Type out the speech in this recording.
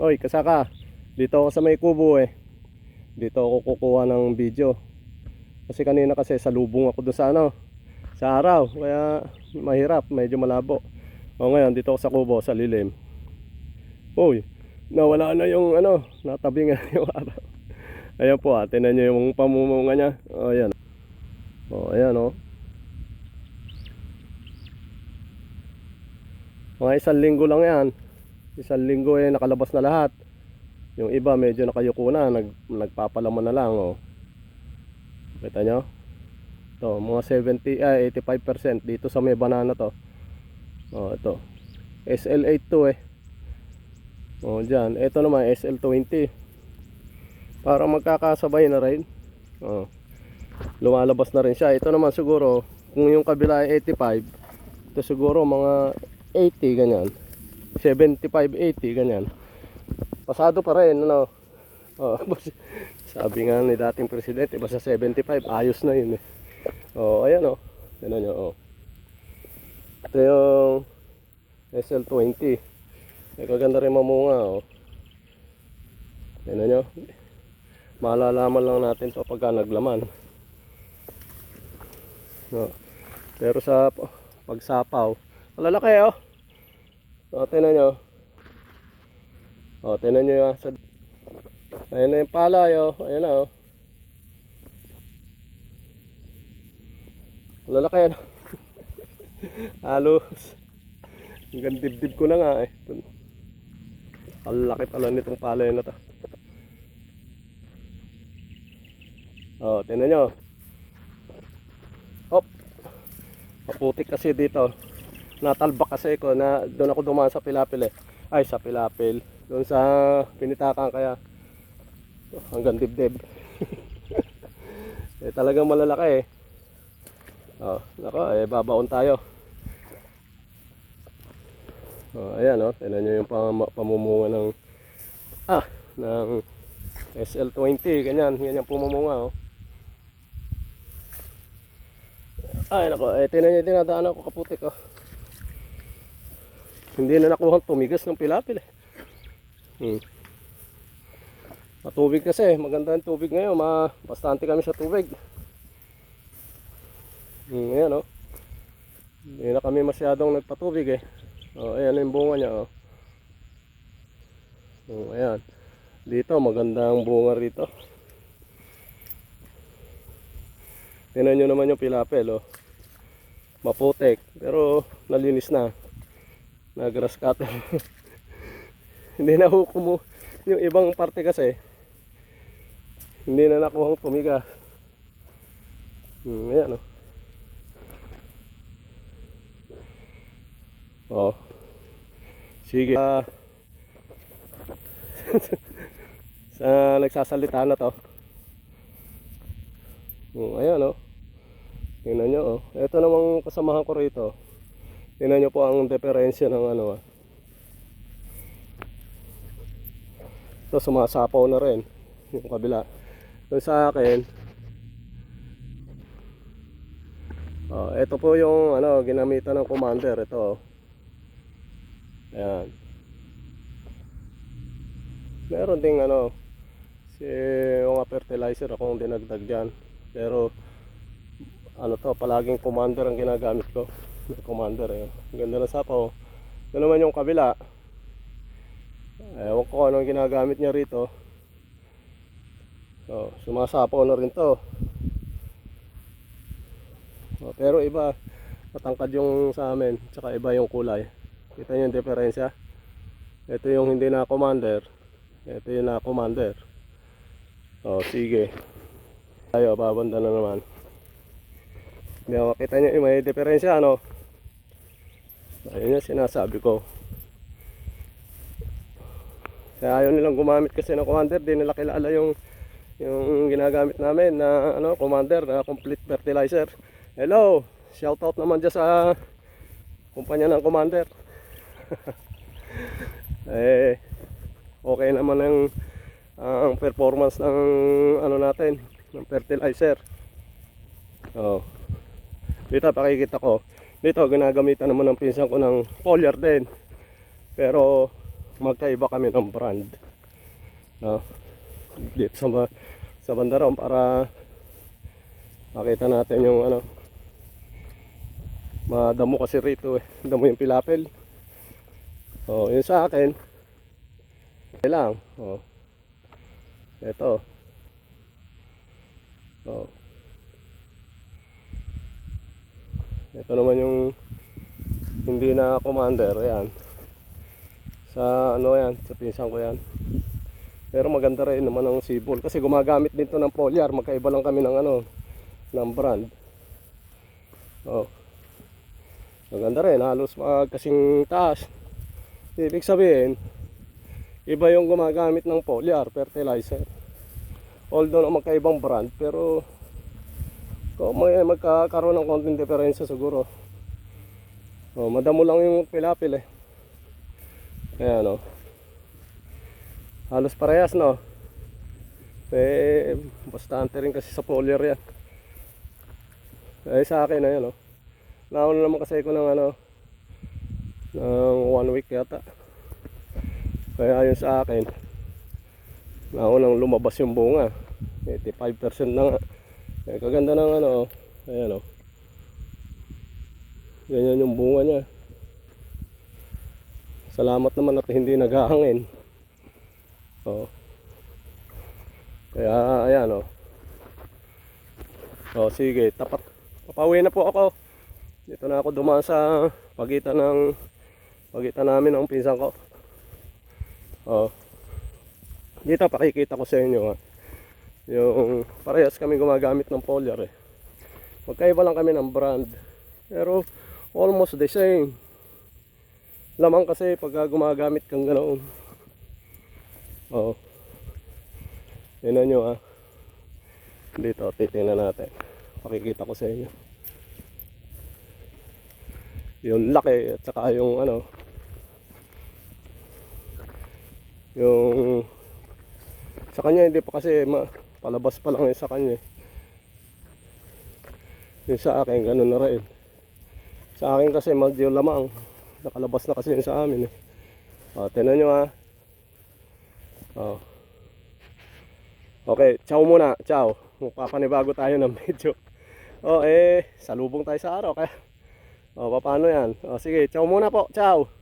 Oy, kasaka. Dito ako sa may kubo eh. Dito ako kukuha ng video. Kasi kanina kasi sa lubong ako doon sa ano, sa araw. Kaya mahirap, medyo malabo. O ngayon, dito ako sa kubo, sa lilim. Uy, nawala na yung ano, natabi nga yung araw. Ayan po ah, tinan nyo yung pamumunga niya. O, ayan. O, ayan o. Mga isang linggo lang yan. Isang linggo eh nakalabas na lahat. Yung iba medyo nakayuko na, nag, nagpapalaman na lang oh. Kita nyo? Ito, mga 70, ah, 85% dito sa may banana to. Oh, ito. SL82 eh. Oh, dyan. Ito naman SL20. Para magkakasabay na rin. Oh. Lumalabas na rin siya. Ito naman siguro, kung yung kabila ay 85, ito siguro mga 80 ganyan. 75, 80 ganyan. Pasado pa rin, ano. Oh, sabi nga ni dating presidente, basta 75, ayos na yun eh. Oh, ayan oh. Tignan nyo, oh. Ito yung SL20. May kaganda rin mamunga, oh. Tignan nyo. Malalaman lang natin to pagka naglaman. No. Pero sa pagsapaw, malalaki oh. O, tignan nyo. O, tignan nyo yung sa... Ayan na yung palay oh. Ayan na oh. Malalaki ano. Halos. Hanggang dibdib ko na nga eh. Ang laki pala nitong palay na to. Oh, tingnan nyo. Hop. Maputik kasi dito. Natalbak kasi ko na doon ako dumaan sa Pilapil eh. Ay, sa Pilapil. Doon sa pinitakan kaya oh, hanggang dibdib. eh talagang malalaki eh. Oh, nako, eh babaon tayo. Oh, ayan oh, tingnan nyo yung pam pamumunga ng ah, ng SL20, ganyan, ganyan pumumunga oh. Ay nako, eh tinan niyo dinadaanan ko kaputik oh. Hindi na nakuha tumigas ng pilapil eh. Hmm. Matubig kasi, maganda ang tubig ngayon, ma bastante kami sa tubig. Hmm, ayan oh. Hindi na kami masyadong nagpatubig eh. Oh, ayan yung bunga niya oh. Oh, ayan. Dito maganda ang bunga rito. Tingnan nyo naman yung pilapel oh. Maputek pero nalinis na. Na cutter. hindi na hukom mo. Yung ibang parte kasi hindi na nakuhang tumigas. Hmm, ayan oh. Oh. Sige. Ah. sa nagsasalita na to. Oh, ayan oh. Tingnan nyo oh. Ito namang kasamahan ko rito. Tingnan nyo po ang diferensya ng ano ah. Ito sumasapaw na rin. Yung kabila. Yung sa akin. Oh, ito po yung ano ginamitan ng commander ito. oh. Ayan. Meron ding ano si mga fertilizer akong dinagdag diyan. Pero ano to, palaging commander ang ginagamit ko. Commander eh. Ganda na sapaw. Ito naman yung kabila. Ewan ko anong ginagamit niya rito. So, sumasapaw na rin to. Oh, pero iba, matangkad yung sa amin, tsaka iba yung kulay. Kita niyo yung diferensya? Ito yung hindi na commander. Ito yung na commander. Oh, sige. Tayo, babanda na naman. Hindi makita niyo yung may diferensya, ano? Ayun yung sinasabi ko. Kaya ayaw nilang gumamit kasi ng commander, di nila kilala yung yung ginagamit namin na ano, commander na complete fertilizer. Hello, shout out naman dyan sa kumpanya ng commander. eh, okay naman ang ang performance ng ano natin, ng fertilizer. Oh. Dito pakikita ko. Dito ginagamitan naman ng pinsan ko ng foliar din. Pero magkaiba kami ng brand. No? Dip sa, sa banda ron para makita natin yung ano madamo kasi rito eh. Damo yung pilapil. Oh, yun sa akin. Lang. Oh. Ito. Oh. Ito naman yung hindi na commander. Ayan. Sa ano yan, sa pinsan ko yan. Pero maganda rin naman ang sibol kasi gumagamit din to ng foliar. Magkaiba lang kami ng ano, ng brand. Oh. Maganda rin, halos magkasing taas. Ibig sabihin, iba yung gumagamit ng foliar fertilizer. Although na magkaibang brand, pero kung may magkakaroon ng konting diferensya siguro. Oh, madamo lang yung pilapil eh. Ayan oh. Halos parehas no. Eh, bastante rin kasi sa foliar yan. Eh sa akin ayan oh. Nauna naman kasi ko ng ano ng one week yata. Kaya yun sa akin naunang lumabas yung bunga. 85% na nga. Eh, kaganda ng ano, ayan o. Ganyan yung bunga niya. Salamat naman at hindi naghahangin. Oh. Kaya ayan o. Oh, sige, tapat. Papauwi na po ako. Dito na ako dumaan sa pagitan ng pagitan namin ng pinsan ko. Oh. Dito pakikita ko sa inyo ha. Yung parehas kami gumagamit ng foliar eh. Magkaiba lang kami ng brand. Pero almost the same. Lamang kasi pag gumagamit kang ganoon. Oo. Tingnan nyo ha. Dito, titingnan natin. Pakikita ko sa inyo. Yung laki at saka yung ano. Yung sa kanya hindi pa kasi ma, palabas pa lang yun sa kanya. eh. Yung sa akin ganun na rin. Sa akin kasi medyo lamang. Nakalabas na kasi yun sa amin eh. O, tinan nyo ha. O. Okay, ciao muna. Ciao. Magpapanibago tayo ng video. O, eh, salubong tayo sa araw. Kaya, o, paano yan? O, sige, ciao muna po. Ciao.